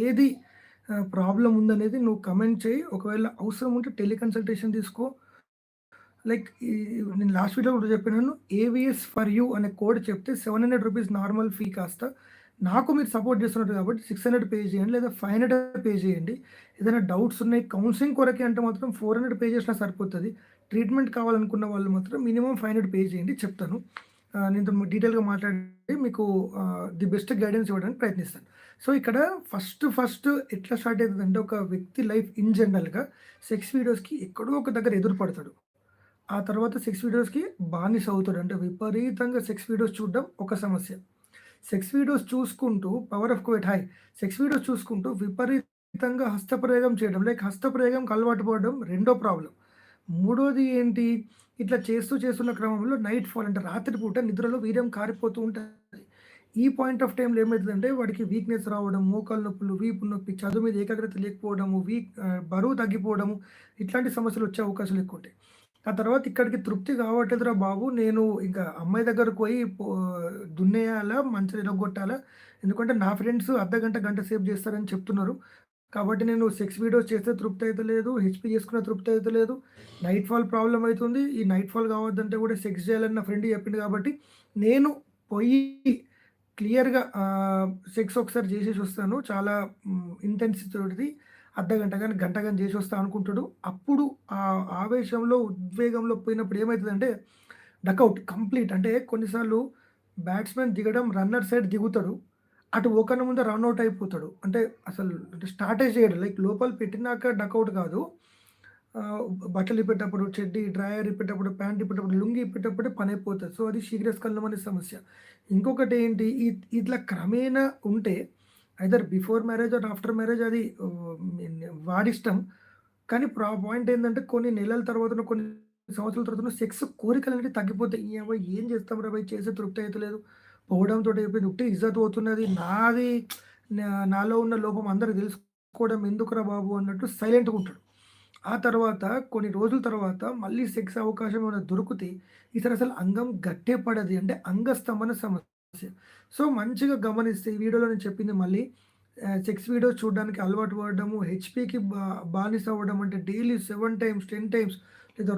ఏది ప్రాబ్లం ఉందనేది నువ్వు కమెంట్ చేయి ఒకవేళ అవసరం ఉంటే టెలి కన్సల్టేషన్ తీసుకో. లైక్ ఈ నేను లాస్ట్ వీక్లో కూడా చెప్పినాను. ఏవిఎస్ ఫర్ యూ అనే కోడ్ చెప్తే seven hundred rupees normal fee కాస్త నాకు మీరు సపోర్ట్ చేస్తున్నారు కాబట్టి 600 పే చేయండి. లేదా 500 పే చేయండి. ఏదైనా డౌట్స్ ఉన్నాయి కౌన్సిలింగ్ కొరకే అంటే మాత్రం 400 పే చేసినా సరిపోతుంది ట్రీట్మెంట్ కావాలనుకున్న వాళ్ళు మాత్రం మినిమం ఫైవ్ హండ్రెడ్ పే చేయండి చెప్తాను. నేను డీటెయిల్‌గా మాట్లాడి మీకు ది బెస్ట్ గైడెన్స్ ఇవ్వడానికి ప్రయత్నిస్తాను. సో, ఇక్కడ ఫస్ట్ ఫస్ట్ ఎట్లా స్టార్ట్ అయితదంటే ఒక వ్యక్తి లైఫ్ ఇన్ జనరల్‌గా సెక్స్ వీడియోస్‌కి ఎక్కడో ఒక దగ్గర ఎదురు పడతాడు. ఆ తర్వాత సెక్స్ వీడియోస్‌కి బానిస అవుతాడు. అంటే విపరీతంగా సెక్స్ వీడియోస్ చూడడం ఒక సమస్య. సెక్స్ వీడియోస్ చూసుకుంటూ power of quite high sex videos చూసుకుంటూ విపరీతంగా హస్తప్రయోగం చేయడం లైక్ హస్తప్రయోగం అలవాటు పడడం రెండో ప్రాబ్లమ్. మూడోది ఏంటి ఇట్లా చేస్తూ చేస్తున్న క్రమంలో నైట్ ఫాల్ అంటే రాత్రిపూట నిద్రలో వీర్యం కారిపోతూ ఉంటుంది ఈ పాయింట్ ఆఫ్ టైంలో ఏమవుతుందంటే వాడికి వీక్‌నెస్ రావడం, మోకాలు నొప్పులు, వీపు నొప్పి, చదువు మీద ఏకాగ్రత లేకపోవడము, వీక్ బరువు తగ్గిపోవడము ఇట్లాంటి సమస్యలు వచ్చే అవకాశాలు ఎక్కువుంటాయి. ఆ తర్వాత ఇక్కడికి తృప్తి కావట్లేదురా బాబు! నేను ఇంకా అమ్మాయి దగ్గరకు పోయి దున్నేయాలా, మంచిగా నిలగొట్టాలా ఎందుకంటే నా ఫ్రెండ్స్ అర్ధగంట, గంట సేపు చేస్తారని చెప్తున్నారు. కాబట్టి నేను సెక్స్ వీడియోస్ చేస్తే తృప్తి అయితలేదు. హెచ్‌పీ చేసుకున్న తృప్తి అయితలేదు. నైట్ ఫాల్ ప్రాబ్లమ్ అవుతుంది ఈ నైట్ ఫాల్ కావద్దంటే కూడా సెక్స్ చేయాలని నా ఫ్రెండ్ చెప్పిండు కాబట్టి నేను పోయి క్లియర్‌గా సెక్స్ ఒకసారి చేసేసి వస్తాను. చాలా హ్మ్, అర్ధ గంట కానీ గంట కానీ చేసి వస్తా అనుకుంటాడు. అప్పుడు ఆ ఆవేశంలో, ఉద్వేగంలో పోయినప్పుడు ఏమవుతుందంటే డకౌట్ కంప్లీట్ అంటే కొన్నిసార్లు బ్యాట్స్మెన్ దిగడం రన్నర్ సైడ్ దిగుతాడు. అటు ఓకన ముందే రన్అట్ అయిపోతాడు. అంటే అసలు అంటే స్టార్టే చేయడు. లైక్ లోపల పెట్టినాక డకౌట్ కాదు. బట్టలు ఇప్పేటప్పుడు, చెడ్డీ, డ్రయర్ ఇప్పేటప్పుడు, ప్యాంట్ ఇప్పేటప్పుడు, ఇప్పెటప్పుడు పని అయిపోతుంది సో, అది శీఘ్రస్కలనం అనే సమస్య. ఇంకొకటి ఏంటి ఇట్లా క్రమేణా ఉంటే either before marriage or after marriage అది వాడిష్టం. కానీ ప్రా పాయింట్ ఏంటంటే కొన్ని నెలల తర్వాత కొన్ని సంవత్సరాల తర్వాత సెక్స్ కోరికలనేవి తగ్గిపోతాయి. "నీయవ్వ ఏం చేస్తాం రా చేసే తృప్తి అయితలేదు. పోవడంతో అయిపోయింది. ఒకటి ఇజ్జత్ పోతున్నది. నాది నాలో ఉన్న లోపం అందరూ తెలుసుకోవడం ఎందుకురా బాబు" అన్నట్టు సైలెంట్‌గా ఉంటాడు. ఆ తర్వాత కొన్ని రోజుల తర్వాత మళ్ళీ సెక్స్ అవకాశం ఏమైనా దొరికితే ఇతర అసలు అంగం గట్టే పడది. అంటే అంగస్తంభన సమస్య. సో, మంచిగా గమనిస్తే ఈ వీడియోలో నేను చెప్పింది మళ్ళీ సెక్స్ వీడియోస్ చూడడానికి అలవాటు పడడము, హెచ్పికి బా బానిస అవ్వడం అంటే డైలీ సెవెన్ టైమ్స్, 10 టైమ్స్ లేదా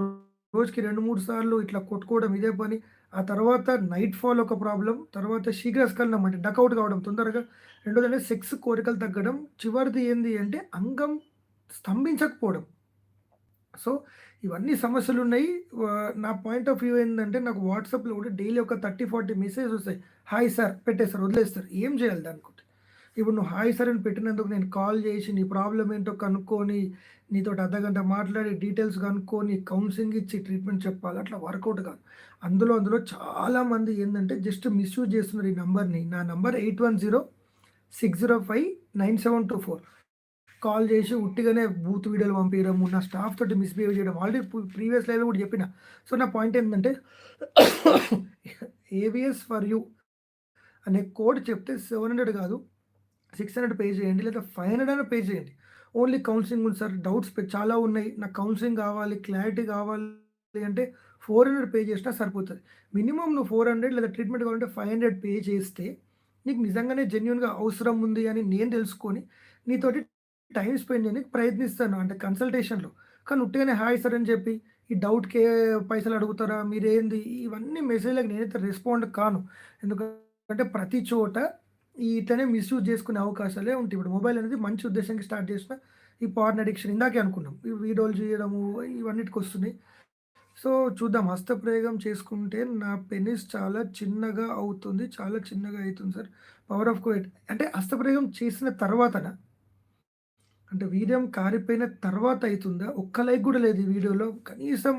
రోజుకి 2, 3 సార్లు ఇట్లా కొట్టుకోవడం ఇదే పని. ఆ తర్వాత నైట్ ఫాల్ ఒక ప్రాబ్లం తర్వాత శీఘ్రస్కలనం అంటే డకౌట్ కావడం తొందరగా. రెండోదంటే సెక్స్ కోరికలు తగ్గడం. చివరిది ఏంది అంటే అంగం స్తంభించకపోవడం. సో, ఇవన్నీ సమస్యలు ఉన్నాయి నా పాయింట్ ఆఫ్ వ్యూ ఏంటంటే నాకు వాట్సాప్‌లో కూడా డైలీ ఒక థర్టీ ఫార్టీ మెసేజ్ వస్తాయి. హాయ్ సార్ పెట్టేస్తారు, వదిలేస్తారు. ఏం చేయాలి దానికి ఇప్పుడు నువ్వు హాయ్ సార్ అని పెట్టినందుకు నేను కాల్ చేసి నీ ప్రాబ్లం ఏంటో కనుక్కొని, నీతో అర్ధగంట మాట్లాడి డీటెయిల్స్ కనుక్కొని, కౌన్సిలింగ్ ఇచ్చి ట్రీట్మెంట్ చెప్పాలి. అట్లా వర్కౌట్ కాదు. అందులో అందులో చాలామంది ఏంటంటే జస్ట్ మిస్‌యూజ్ చేస్తున్నారు ఈ నంబర్‌ని. నా నంబర్ 8106059724 కాల్ చేసి ఉట్టిగానే బూత్ వీడియోలు పంపించడము నా స్టాఫ్ తోటి మిస్‌బిహేవ్ చేయడం. ఆల్రెడీ ప్రీవియస్ లైవ్‌లో కూడా చెప్పిన. సో, నా పాయింట్ ఏంటంటే ఏవిఎస్ ఫర్ యూ అనే కోడ్ చెప్తే 700 కాదు 600 పే చేయండి. లేదా 500 అయినా పే చేయండి. ఓన్లీ కౌన్సిలింగ్ ఉంది సార్. డౌట్స్ చాలా ఉన్నాయి. నాకు కౌన్సిలింగ్ కావాలి, క్లారిటీ కావాలి అంటే 400 పే చేసినా సరిపోతుంది మినిమమ్ నువ్వు 400 లేదా ట్రీట్మెంట్ కావాలంటే 500 పే చేస్తే నీకు నిజంగానే జెన్యున్గా అవసరం ఉంది అని నేను తెలుసుకొని నీతోటి టైం స్పెండ్ చేయడానికి ప్రయత్నిస్తాను. అంటే కన్సల్టేషన్‌లో. కానీ ఉట్టిగానే హాయ్ సార్ అని చెప్పి ఈ డౌట్‌కే పైసలు అడుగుతారా? మీరేంది? ఇవన్నీ మెసేజ్లకు నేనైతే రెస్పాండ్ కాను. ఎందుకంటే ప్రతి చోట ఇట్లనే మిస్‌యూజ్ చేసుకునే అవకాశాలే ఉంటాయి. ఇప్పుడు మొబైల్ అనేది మంచి ఉద్దేశంగా స్టార్ట్ చేసిన ఈ పార్న్ అడిక్షన్ ఇందాకే అనుకున్నాం. ఈ వీడియోలు చేయడము ఇవన్నిటికి వస్తున్నాయి సో, చూద్దాం హస్తప్రయోగం చేసుకుంటే నా పెనిస్ చాలా చిన్నగా అవుతుంది. చాలా చిన్నగా అవుతుంది సార్. పవర్ ఆఫ్ కోయిట్ అంటే హస్తప్రయోగం చేసిన తర్వాతనా? అంటే వీర్యం కారిపోయిన తర్వాత అవుతుందా ఒక్క లైక్ కూడా లేదు ఈ వీడియోలో. కనీసం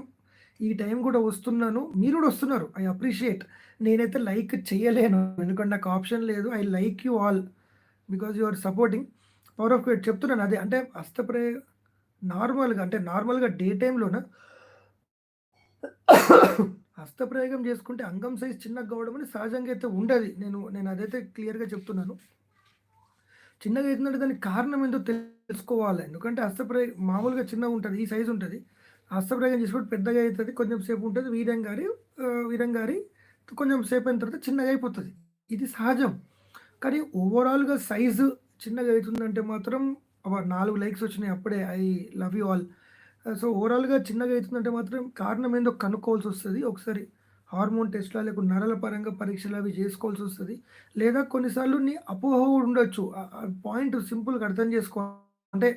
ఈ టైం కూడా వస్తున్నాను. మీరు కూడా వస్తున్నారు. I appreciate. నేనైతే లైక్ చేయలేను. ఎందుకంటే నాకు ఆప్షన్ లేదు. I like you all. Because you are supporting. Power of create చెప్తున్నాను అదే. అంటే అస్తప్రే నార్మల్‌గా అంటే నార్మల్‌గా డే టైంలోన హస్తప్రయోగం చేసుకుంటే అంగం సైజ్ చిన్నగా కావడం అని సహజంగా అయితే ఉండదు నేను నేను అదైతే క్లియర్‌గా చెప్తున్నాను. చిన్నగా అయితుందంటే దానికి కారణం ఏందో తెలుసుకోవాలి. ఎందుకంటే హస్తప్రయోగం మామూలుగా చిన్నగా ఉంటుంది ఈ సైజ్ ఉంటుంది హస్తప్రయోగం చేసుకుంటే పెద్దగా అవుతుంది కొంచెం సేపు ఉంటుంది వీర్యం గారి ఆహ్, గారి కొంచెం సేపు అయిన తర్వాత చిన్నగా అయిపోతుంది ఇది సహజం. కానీ ఓవరాల్‌గా సైజు చిన్నగా అవుతుందంటే మాత్రం నాలుగు లైక్స్ వచ్చినాయి అప్పుడే. I love you all. So, ఓవరాల్‌గా చిన్నగా అవుతుందంటే మాత్రం కారణం ఏందో కనుక్కోవాల్సి వస్తుంది ఒకసారి హార్మోన్ టెస్ట్‌లా లేకుండా నరల పరంగా పరీక్షలు అవి చేసుకోవాల్సి వస్తుంది లేదా కొన్నిసార్లు నీ అపోహ ఉండొచ్చు. పాయింట్ సింపుల్‌గా అర్థం చేసుకో అంటే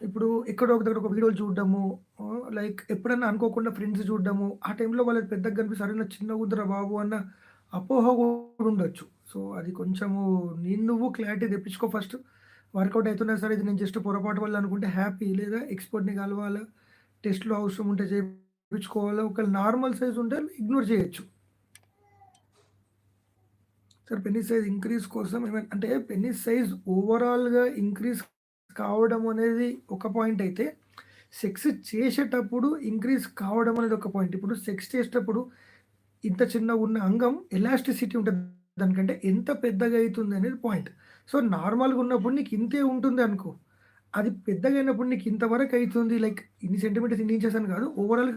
ఇప్పుడు ఎక్కడో ఒక దగ్గర ఒక వీడియోలు చూడడము, లైక్ ఎప్పుడన్నా అనుకోకుండా ఫ్రెండ్స్ చూడడము, ఆ టైంలో వాళ్ళకి పెద్దగా కనిపిస్తే చిన్న నాది బాబు అన్న అపోహ కూడా ఉండొచ్చు. సో, అది కొంచెము నేను నువ్వు క్లారిటీ తెప్పించుకో ఫస్ట్. వర్కౌట్ అవుతున్నా సరే ఇది నేను జస్ట్ పొరపాటు వల్ల అనుకుంటే హ్యాపీ. లేదా ఎక్స్‌పర్ట్‌ని కలవాలా, టెస్ట్‌లు అవసరం ఉంటే చేయించుకోవాలా ఒకవేళ నార్మల్ సైజ్ ఉంటే ఇగ్నోర్ చేయొచ్చు. సార్ పెన్నీ సైజ్ ఇంక్రీజ్ కోసం ఏమైనా అంటే పెనిస్ సైజ్ ఓవరాల్‌గా ఇంక్రీజ్ కావడం అనేది ఒక పాయింట్ అయితే, సెక్స్ చేసేటప్పుడు ఇంక్రీజ్ కావడం అనేది ఒక పాయింట్. ఇప్పుడు సెక్స్ చేసేటప్పుడు ఇంత చిన్నగున్న అంగం ఎలాస్టిసిటీ ఉంటుంది దానికంటే ఎంత పెద్దగా అవుతుంది అనేది పాయింట్. సో, నార్మల్‌గా ఉన్నప్పుడు నీకు ఇంతే ఉంటుంది అనుకో. అది పెద్దగా అయినప్పుడు నీకు ఇంతవరకు అవుతుంది లైక్ ఇన్ని సెంటీమీటర్స్, ఇన్ని ఇంచెస్ అని కాదు. ఓవరాల్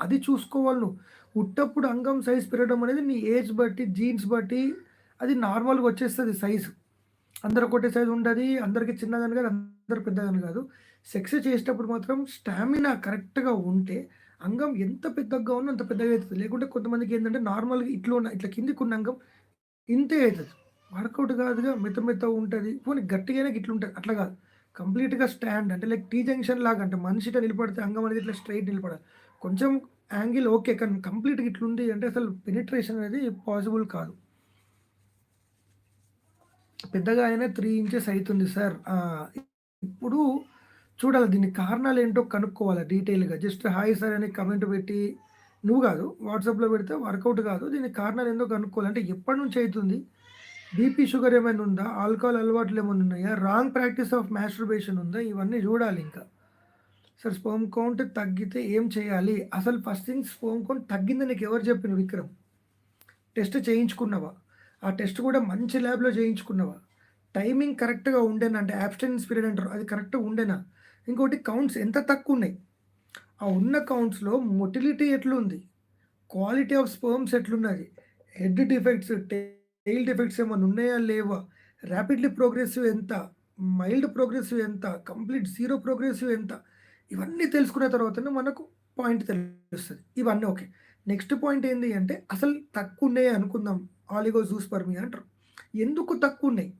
అది చూసుకోవాలి నువ్వు. ఉట్టప్పుడు అంగం సైజ్ పెరగడం అనేది నీ ఏజ్ బట్టి, జీన్స్ బట్టి అది నార్మల్‌గా వచ్చేస్తుంది సైజు. అందరు ఒకటే సైజ్ ఉంటుంది అందరికి చిన్నదని కాదు, అందరు పెద్దదని కాదు. సెక్స్ చేసేటప్పుడు మాత్రం స్టామినా కరెక్ట్‌గా ఉంటే అంగం ఎంత పెద్దగా ఉన్నా అంత పెద్దగా అవుతుంది లేకుంటే కొంతమందికి ఏంటంటే నార్మల్‌గా ఇట్లా ఉన్న ఇట్లా కిందకున్న అంగం ఇంతే అవుతుంది వర్కౌట్ కాదుగా మెత్త మెత్తగా ఉంటుంది పోనీ గట్టిగానే ఉంటుంది అట్లా కాదు. కంప్లీట్‌గా స్టాండ్ అంటే లైక్ టీ జంక్షన్ లాగా అంటే మనిషి ఇట్లా నిలబడితే అంగం అనేది ఇట్లా స్ట్రెయిట్ నిలబడాలి. కొంచెం యాంగిల్ ఓకే. కానీ కంప్లీట్‌గా ఇట్లుంది అంటే అసలు పెనిట్రేషన్ అనేది పాసిబుల్ కాదు. పెద్దగా అయినా త్రీ ఇంచెస్ అవుతుంది సార్. ఇప్పుడు చూడాలి దీనికి కారణాలేంటో కనుక్కోవాలి డీటెయిల్‌గా. జస్ట్ హాయ్ సార్ అని కమెంట్ పెట్టి నువ్వు కాదు వాట్సాప్‌లో పెడితే వర్కౌట్ కాదు. దీనికి కారణాలు ఏందో కనుక్కోవాలి. అంటే ఎప్పటినుంచి అవుతుంది బీపీ, షుగర్ ఏమైనా ఉందా? ఆల్కహాల్ అలవాట్లు ఏమైనా ఉన్నాయా? రాంగ్ ప్రాక్టీస్ ఆఫ్ మాస్టర్బేషన్ ఉందా? ఇవన్నీ చూడాలి ఇంకా. సార్ స్పోమ్ కౌంట్ తగ్గితే ఏం చేయాలి? అసలు ఫస్ట్ థింగ్ స్పోమ్ కౌంట్ తగ్గిందని నీకు ఎవరు చెప్పిన విక్రమ్? టెస్ట్ చేయించుకున్నావా? ఆ టెస్ట్ కూడా మంచి ల్యాబ్‌లో చేయించుకున్నావా? టైమింగ్ కరెక్ట్‌గా ఉండేనా? అంటే యాబ్స్టెన్స్ పీరియడ్ అంటారు. అది కరెక్ట్‌గా ఉండేనా? ఇంకోటి కౌంట్స్ ఎంత తక్కువున్నాయి? ఆ ఉన్న కౌంట్స్‌లో మొటిలిటీ ఎట్లుంది? క్వాలిటీ ఆఫ్ స్పర్మ్స్ ఎట్లున్నది? హెడ్ డిఫెక్ట్స్, టెయిల్ డిఫెక్ట్స్ ఏమైనా ఉన్నాయా? లేవా? ర్యాపిడ్లీ ప్రోగ్రెసివ్ ఎంత? మైల్డ్ ప్రోగ్రెసివ్ ఎంత? కంప్లీట్ జీరో ప్రోగ్రెసివ్ ఎంత? ఇవన్నీ తెలుసుకున్న తర్వాతనే మనకు పాయింట్ తెలుస్తుంది ఇవన్నీ ఓకే. నెక్స్ట్ పాయింట్ ఏంటి అంటే అసలు తక్కువున్నాయి అనుకుందాం. ఆలిగో జూస్ పర్మి అంటారు. ఎందుకు తక్కువున్నాయి?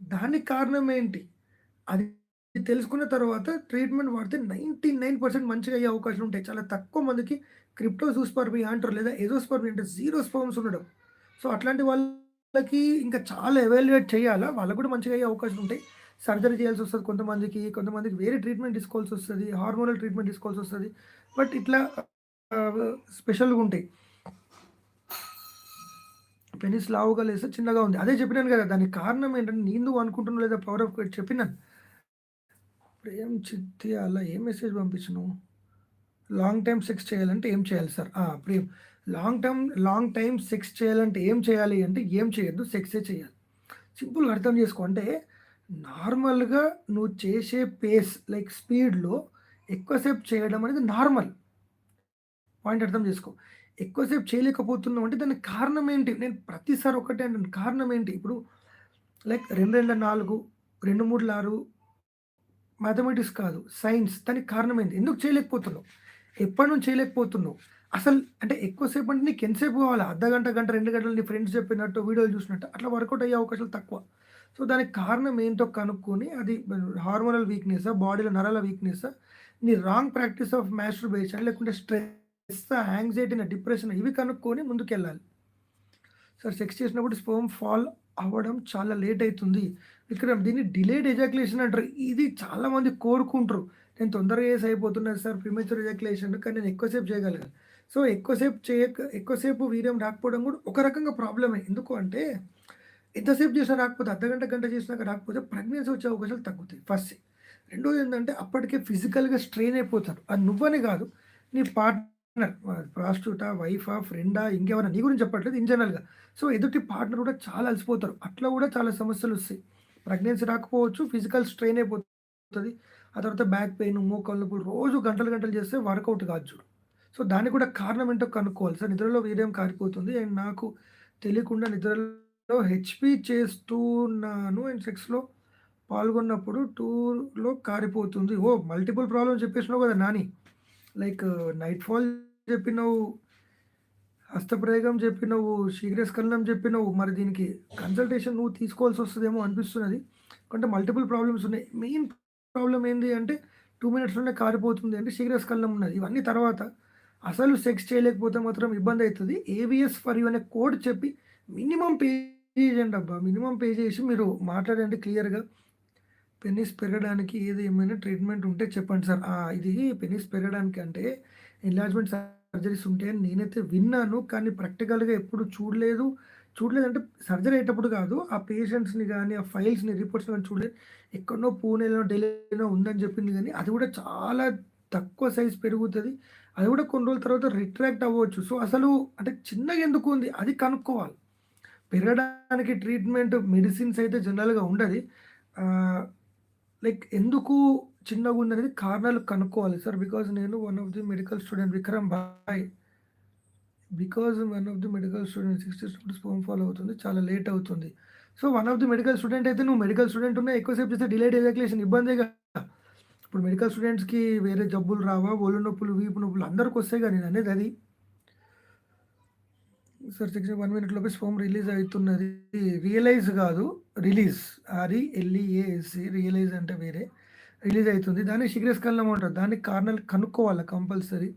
దానికి కారణం ఏంటి? అది తెలుసుకున్న తర్వాత ట్రీట్మెంట్ వాడితే 99% మంచిగా అయ్యే అవకాశాలు ఉంటాయి. చాలా తక్కువ మందికి క్రిప్టోజూస్పర్మియా అంటారు. లేదా ఎజోస్పర్మి అంటే జీరో స్పర్మ్స్ ఉండడం. సో, అట్లాంటి వాళ్ళకి ఇంకా చాలా ఎవాల్యుయేట్ చేయాలా. వాళ్ళకు కూడా మంచిగా అయ్యే అవకాశాలు ఉంటాయి. సర్జరీ చేయాల్సి వస్తుంది కొంతమందికి. కొంతమందికి వేరే ట్రీట్మెంట్ తీసుకోవాల్సి వస్తుంది హార్మోనల్ ట్రీట్మెంట్ తీసుకోవాల్సి వస్తుంది బట్ ఇట్లా స్పెషల్‌గా ఉంటాయి. పెనిస్ లావుగా లేస్తే చిన్నగా ఉంది. అదే చెప్పినాను కదా! దానికి కారణం ఏంటంటే నేను నువ్వు అనుకుంటున్నావు లేదా పవర్ ఆఫ్ చెప్పినాను. ప్రేమ్ చిత్యాల ఏ మెసేజ్ పంపించను లాంగ్ టైం సెక్స్ చేయాలంటే ఏం చేయాలి sir? Prem long time long time sex చేయాలంటే ఏం చేయాలి అంటే ఏం చేయొద్దు. సెక్సే చేయాలి. సింపుల్‌గా అర్థం చేసుకో. అంటే నార్మల్‌గా నువ్వు చేసే పేస్ లైక్ స్పీడ్‌లో ఎక్కువసేపు చేయడం అనేది నార్మల్. పాయింట్ అర్థం చేసుకో. ఎక్కువసేపు చేయలేకపోతున్నాం అంటే దానికి కారణం ఏంటి? నేను ప్రతిసారి ఒకటే అంటాను. కారణం ఏంటి? ఇప్పుడు లైక్ 2 2 4 2 3 6 మ్యాథమెటిక్స్ కాదు. సైన్స్. దానికి కారణం ఏంటి? ఎందుకు చేయలేకపోతున్నావు? ఎప్పటి నుంచి చేయలేకపోతున్నావు? అసలు అంటే ఎక్కువసేపు అంటే నీకు ఎంతసేపు కావాలి అర్ధగంట, గంట, రెండు గంటలు నీ ఫ్రెండ్స్ చెప్పినట్టు, వీడియోలు చూసినట్టు అట్లా వర్కౌట్ అయ్యే అవకాశాలు తక్కువ. సో, దానికి కారణం ఏంటో కనుక్కొని అది హార్మోనల్ వీక్నెస్ బాడీలో నరాల వీక్నెస్ నీ రాంగ్ ప్రాక్టీస్ ఆఫ్ మాస్టర్బేషన్ లేకుంటే స్ట్రెస్, యాంక్సైటీ, డిప్రెషన్ ఇవి కనుక్కొని ముందుకెళ్ళాలి. సార్ సెక్స్ చేసినప్పుడు స్పోమ్ ఫాల్ అవ్వడం చాలా లేట్ అవుతుంది విక్రమ్ దీన్ని డిలేడ్ ఎజాక్యులేషన్ అంటారు. ఇది చాలామంది కోరుకుంటారు. నేను తొందరగా వేసి అయిపోతున్నాను సార్ ప్రిమేచర్ ఎజాక్యులేషన్ కానీ నేను ఎక్కువసేపు చేయగలను సో, ఎక్కువసేపు చేయక ఎక్కువసేపు వీర్యం రాకపోవడం కూడా ఒక రకంగా ప్రాబ్లమే. ఎందుకు అంటే ఎంతసేపు చేసినా రాకపోతే అర్ధ గంట చేసినాక రాకపోతే ప్రెగ్నెన్సీ వచ్చే అవకాశాలు తగ్గుతాయి ఫస్ట్ రెండోది ఏంటంటే అప్పటికే ఫిజికల్‌గా స్ట్రెయిన్ అయిపోతారు. అది నువ్వనే కాదు నీ పార్ట్ ప్రాస్టిట్యూటా, వైఫా, ఫ్రెండా ఇంకెవరైనా నీ గురించి చెప్పట్లేదు ఇన్ జనరల్‌గా. సో, ఎదుటి పార్ట్నర్ కూడా చాలా అలసిపోతారు. అట్లా కూడా చాలా సమస్యలు వస్తాయి ప్రెగ్నెన్సీ రాకపోవచ్చు. ఫిజికల్ స్ట్రెయిన్ అయిపోతుంది ఆ తర్వాత బ్యాక్ పెయిన్, మోకాళ్ళు ఇప్పుడు రోజు గంటలు గంటలు చేస్తే వర్కౌట్ కాదు చూడు. సో, దానికి కూడా కారణం ఏంటో కనుక్కోవాలి. సార్ నిద్రలో వీర్యం కారిపోతుంది అండ్ నాకు తెలియకుండా నిద్రలో హెచ్పి చేస్తున్నాను అండ్ సెక్స్‌లో పాల్గొన్నప్పుడు టూర్‌లో కారిపోతుంది. ఓ మల్టిపుల్ ప్రాబ్లమ్స్ చెప్పేసినావు కదా నాని. లైక్ నైట్ ఫాల్ చెప్పినవు. హస్తప్రయోగం చెప్పినవు. శీఘ్రస్ఖలనం చెప్పినవు. మరి దీనికి కన్సల్టేషన్ నువ్వు తీసుకోవాల్సి వస్తుందేమో అనిపిస్తున్నది. అంటే మల్టిపుల్ ప్రాబ్లమ్స్ ఉన్నాయి. మెయిన్ ప్రాబ్లమ్ ఏంది అంటే టూ మినిట్స్‌లోనే కారిపోతుంది అంటే శీఘ్రస్ఖలనం ఉన్నది. ఇవన్నీ తర్వాత అసలు సెక్స్ చేయలేకపోతే మాత్రం ఇబ్బంది అవుతుంది ఏవిఎస్ ఫర్ యూ అనే కోడ్ చెప్పి మినిమమ్ పే చేయండి అబ్బా మినిమమ్ పే చేసి మీరు మాట్లాడండి క్లియర్‌గా. పెనిస్ పెరగడానికి ఏది ఏమైనా ట్రీట్మెంట్ ఉంటే చెప్పండి సార్. ఇది పెనిస్ పెరగడానికి అంటే ఎన్‌లార్జ్‌మెంట్ సర్జరీస్ ఉంటాయని నేనైతే విన్నాను. కానీ ప్రాక్టికల్‌గా ఎప్పుడు చూడలేదు. చూడలేదంటే సర్జరీ అయ్యేటప్పుడు కాదు. ఆ పేషెంట్స్‌ని కానీ ఆ ఫైల్స్‌ని, రిపోర్ట్స్‌ని కానీ చూడలేదు. ఎక్కడనో పూణేలో, ఢిల్లీలో ఉందని చెప్పింది కానీ అది కూడా చాలా తక్కువ సైజ్ పెరుగుతుంది అది కూడా కొన్ని రోజుల తర్వాత రిట్రాక్ట్ అవ్వచ్చు. సో, అసలు అంటే చిన్నగా ఎందుకు ఉంది అది కనుక్కోవాలి. పెరగడానికి ట్రీట్మెంట్ మెడిసిన్స్ అయితే జనరల్‌గా ఉండదు లైక్ ఎందుకు చిన్నగా ఉన్నది అనేది కారణాలు కనుక్కోవాలి సార్. బికాజ్ నేను one of the medical student Vikram bhai because one of the medical student 60 students phone follow అవుతుంది. చాలా లేట్ అవుతుంది. So, one of the medical student అయితే నువ్వు మెడికల్ స్టూడెంట్ ఉన్నా ఎక్కువసేపు చేస్తే చేస్తే ఎగ్జాక్యులేషన్ ఇబ్బందే కదా ఇప్పుడు మెడికల్ స్టూడెంట్స్‌కి వేరే జబ్బులు రావా? ఒళ్ళు నొప్పులు, వీపు నొప్పులు అందరికి వస్తాయి కదా నేను అనేది అది. సార్ 61 మినిట్ లోపే ఫోమ్ రిలీజ్ అవుతున్నది రియలైజ్ కాదు రిలీజ్. ఆర్‌ఈ-ఎల్‌ఈ-ఏఎస్‌ఈ రియలైజ్ అంటే వేరే. రిలీజ్ అవుతుంది దాన్ని శీఘ్రస్ఖలనం అంటారు. దానికి కారణాలు కనుక్కోవాలి కంపల్సరీ.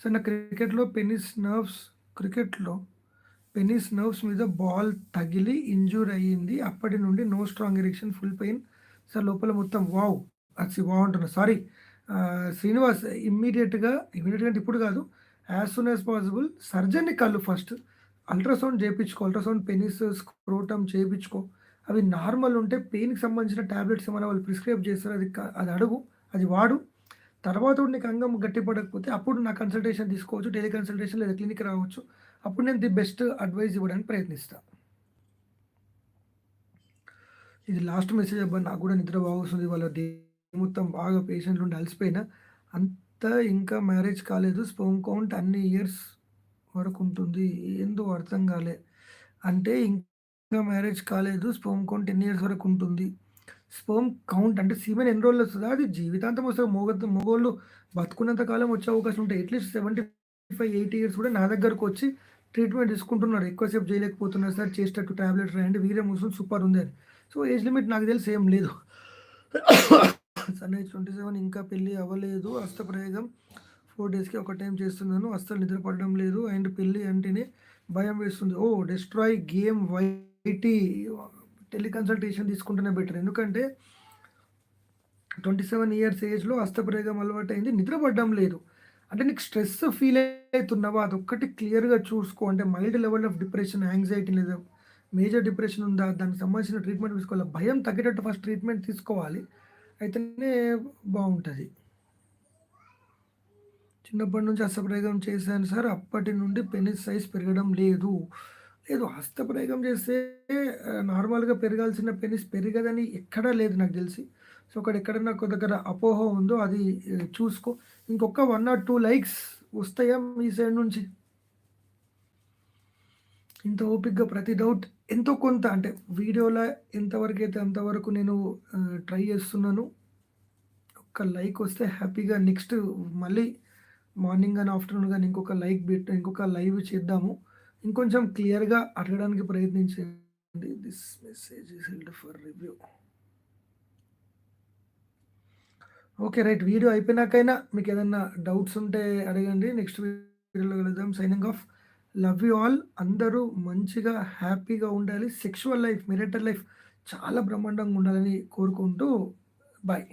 సో నా క్రికెట్‌లో పెనిస్ నర్వ్స్ క్రికెట్‌లో పెనిస్ నర్వ్స్ మీద బాల్ తగిలి ఇంజూర్ అయ్యింది. అప్పటి నుండి no strong erection full pain. Sir లోపల మొత్తం వావ్! అచ్చి బాగుంటున్నా సారీ. శ్రీనివాస్ ఇమ్మీడియేట్‌గా ఇమ్మీడియట్గా అంటే ఇప్పుడు కాదు. యాస్ సూన్ యాస్ పాసిబుల్ సర్జన్‌ని కళ్ళు ఫస్ట్. అల్ట్రాసౌండ్ చేయించుకో అల్ట్రాసౌండ్ పెనిస్, స్క్రోటం చేయించుకో అవి నార్మల్ ఉంటే పెయిన్‌కి సంబంధించిన టాబ్లెట్స్ ఏమైనా వాళ్ళు ప్రిస్క్రైబ్ చేస్తారు. అది అది అడుగు. అది వాడు. తర్వాత నీకు అంగం గట్టిపడకపోతే అప్పుడు నా కన్సల్టేషన్ తీసుకోవచ్చు. టెలి కన్సల్టేషన్ లేదా క్లినిక్ రావచ్చు. అప్పుడు నేను ది బెస్ట్ అడ్వైస్ ఇవ్వడానికి ప్రయత్నిస్తా. ఇది లాస్ట్ మెసేజ్ అబ్బా! నాకు కూడా నిద్ర బాగుస్తుంది వాళ్ళ డే మొత్తం బాగా పేషెంట్లు ఉండి అలసిపోయినా. అంత ఇంకా మ్యారేజ్ కాలేదు. స్పోన్ కౌంట్ అన్ని ఇయర్స్ వరకు ఉంటుంది. ఏందో అర్థం కాలే. అంటే ఇంకా మ్యారేజ్ కాలేదు. స్పెర్మ్ కౌంట్ ఎన్ని ఇయర్స్ వరకు ఉంటుంది. స్పెర్మ్ కౌంట్ అంటే సీమెన్ ఎన్ని రోజులు వస్తదా? అది జీవితాంతం వస్తది. మొగ మొగోళ్ళు బతుకున్నంత కాలం వచ్చే అవకాశం ఉంటాయి. అట్‌లీస్ట్ 75, 80 ఇయర్స్ కూడా నా దగ్గరకొచ్చి ట్రీట్మెంట్ తీసుకుంటున్నారు. ఎక్కువసేపు చేయలేకపోతున్నారు సార్. చేసేటట్టు టాబ్లెట్స్ రాయండి. వీరే వస్తుంది సూపర్ ఉంది అని. సో, ఏజ్ లిమిట్ నాకు తెలిసి ఏం లేదు. సన్ ఏజ్ 27 ఇంకా పెళ్ళి అవ్వలేదు. హస్తప్రయోగం 4 డేస్‌కి ఒక టైమ్ చేస్తున్నాను. అస్సలు నిద్రపడడం లేదు. అండ్ పెళ్ళి అంటేనే భయం వేస్తుంది. ఓహ్! Destroy game why tele consultation తీసుకుంటేనే బెటర్. ఎందుకంటే 27 ఇయర్స్ ఏజ్‌లో హస్తప్రయోగం అలవాటు అయింది నిద్రపడడం లేదు. అంటే నీకు స్ట్రెస్ ఫీల్ అవుతున్నావా అదొక్కటి క్లియర్‌గా చూసుకో. అంటే mild level of depression, anxiety లేదా మేజర్ డిప్రెషన్ ఉందా? దానికి సంబంధించిన ట్రీట్మెంట్ తీసుకోవాలి. భయం తగ్గేటట్టు ఫస్ట్ ట్రీట్మెంట్ తీసుకోవాలి. అయితేనే బాగుంటుంది చిన్నప్పటి నుంచి హస్తప్రయోగం చేశాను సార్. అప్పటి నుండి పెనిస్ సైజ్ పెరగడం లేదు. లేదు హస్తప్రయోగం చేస్తే నార్మల్‌గా పెరగాల్సిన పెనిస్ పెరగదని ఎక్కడా లేదు నాకు తెలిసి. సో, అక్కడ ఎక్కడన్నా ఒక దగ్గర అపోహ ఉందో అది చూసుకో. ఇంకొక వన్ ఆర్ టూ లైక్స్ వస్తాయా మీ సైడ్ నుంచి? ఇంత ఓపిక్గా ప్రతి డౌట్ ఎంతో కొంత అంటే వీడియోలో ఎంతవరకు అయితే అంతవరకు నేను ట్రై చేస్తున్నాను. ఒక్క లైక్ వస్తే హ్యాపీగా నెక్స్ట్ మళ్ళీ మార్నింగ్ కానీ ఆఫ్టర్‌నూన్ కానీ ఇంకొక లైక్ బెట్ ఇంకొక లైవ్ చేద్దాము. ఇంకొంచెం క్లియర్‌గా అడగడానికి ప్రయత్నించండి. This message is held for review. Okay. Right. Video అయిపోయినాకైనా మీకు ఏదైనా డౌట్స్ ఉంటే అడగండి. నెక్స్ట్ వీడియోలో కలుద్దాం. Signing off. Love you all. అందరూ మంచిగా హ్యాపీగా ఉండాలి. సెక్షువల్ లైఫ్, మెరిటల్ లైఫ్ చాలా బ్రహ్మాండంగా ఉండాలని కోరుకుంటూ బాయ్